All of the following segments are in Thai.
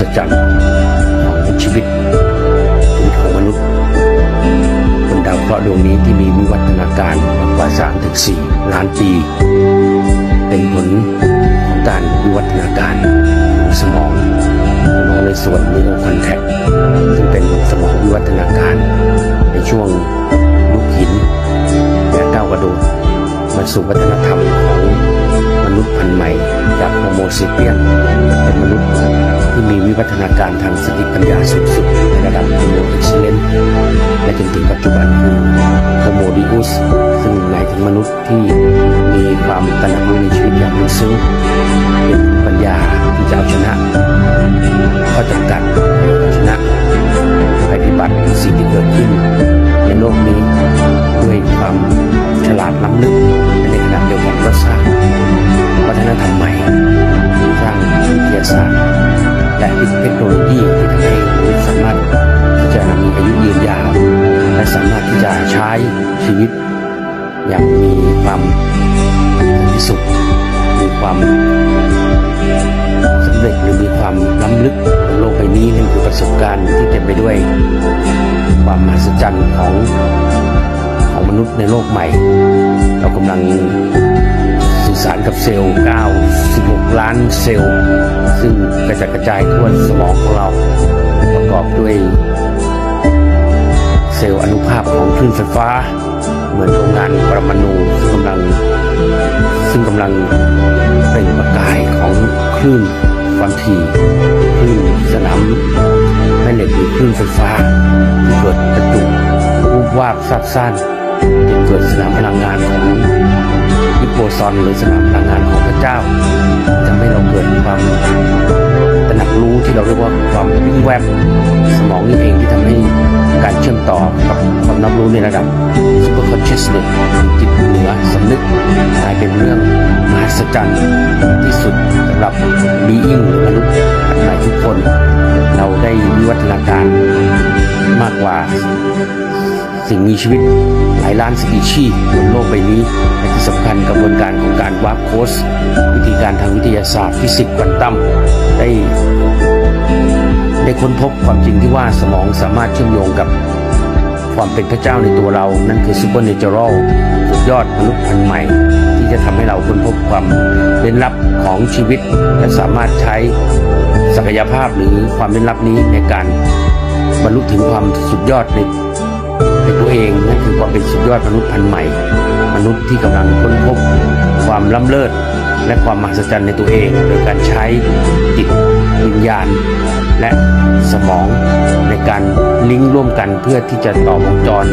ศจรรย์ของชีวิตชีวิตของมนุษย์บนดาวเคราะห์ดวงนี้ที่มีวิวัฒนาการกว่า3ถึง4ล้านปี เป็นผลของการวิวัฒนาการของสมองสมองในส่วนนีโอคอนแทคซึ่งเป็นสมองวิวัฒนาการในช่วงยุคหินและก้าวกระโดดมาสู่วัฒนธรรมของมนุษย์พันธุ์ใหม่จากโฮโมเซเปียนเป็นมนุษย์ วิวัฒนาการทางสติปัญญาสูงสุดในระดับโฮโมเอ็กซ์เลนและจนถึงปัจจุบันคือโฮโมดิอุสซึ่งหมายถึงมนุษย์ที่มีความตระหนักรู้ในชีวิตอย่างลึกซึ้งเป็น และสามารถที่จะใช้ชีวิต อย่างมีความสันติสุขมีความสำเร็จหรือมีความล้ำลึกบนโลกใบนี้นั่นคือประสบการณ์ที่เต็มไปด้วย ความมหัศจรรย์ของของมนุษย์ในโลกใหม่ เรากำลังสื่อสารกับเซลล์96ล้านเซลล์ ซึ่งกระจัดกระจายทั่วสมองของเรา ประกอบด้วย ซลล์อนุภาพของคลื่นไฟฟ้า เหมือนโรงงานปรมาณูซึ่งกำลังซึ่งกำลังเปล่งประกายของคลื่นความถี่คลื่นสนามแม่เหล็กหรือคลื่นไฟฟ้าที่เกิดกระตุกวูบวาบซับซ่านจนเกิดสนามพลังงานของฮิปโปซอนหรือสนามพลังงานของพระเจ้าทำให้เราเกิดความตระหนักรู้ที่เราเรียกว่าความวิ่งแวบสมองนี่เอง เชื่อมต่อกับความรับรู้ในระดับ super consciousness จิตเหนือสำนึกกลายเป็นเรื่องมหัศจรรย์ที่สุดสำหรับ being หรือมนุษย์ทั้งหลายทุกคน เราได้วิวัฒนาการมากกว่า สิ่งมีชีวิตหลายล้านสปีชีส์บนโลกใบนี้และที่สำคัญกระบวนการของการวาร์ปโค้ดวิธีการทางวิทยาศาสตร์ฟิสิกส์ควอนตัมได้ ได้ค้นพบความจริงที่ว่าสมองสามารถเชื่อมโยงกับความเป็นพระเจ้าในตัวเรา นั่นคือซูเปอร์เนเจอรัลสุดยอดมนุษย์พันธุ์ใหม่ ที่จะทำให้เราค้นพบความเร้นลับของชีวิต และสามารถใช้ศักยภาพหรือความเร้นลับนี้ในการบรรลุถึงความสุดยอดในในตัวเองนั่นคือความเป็นสุดยอดมนุษย์พันธุ์ใหม่ มนุษย์ที่กำลังค้นพบความล้ำเลิศและความมหัศจรรย์ในตัวเอง โดยการใช้จิตวิญญาณ และสมองในการลิงก์ร่วมกันเพื่อที่จะต่อวงจร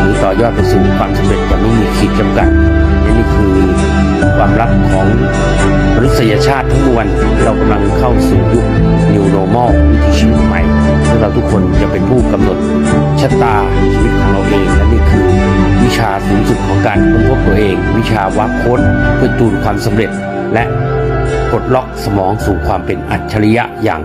หรือต่อยอดไปสู่ความสำเร็จอย่างไม่มีขีดจำกัดและนี่คือความลับของมนุษยชาติทั้งมวลเรากำลังเข้าสู่ยุค New Normal วิถีชีวิตใหม่ซึ่เราทุกคนจะเป็นผู้กำหนดชะตาชีวิตของเราเองและนี่คือ วิชาสูงสุดของการค้นพบตัวเอง วิชาวักโค้ดเพื่อจูนความสำเร็จและปลดล็อกสมองสู่ความเป็นอัจฉริยะอย่าง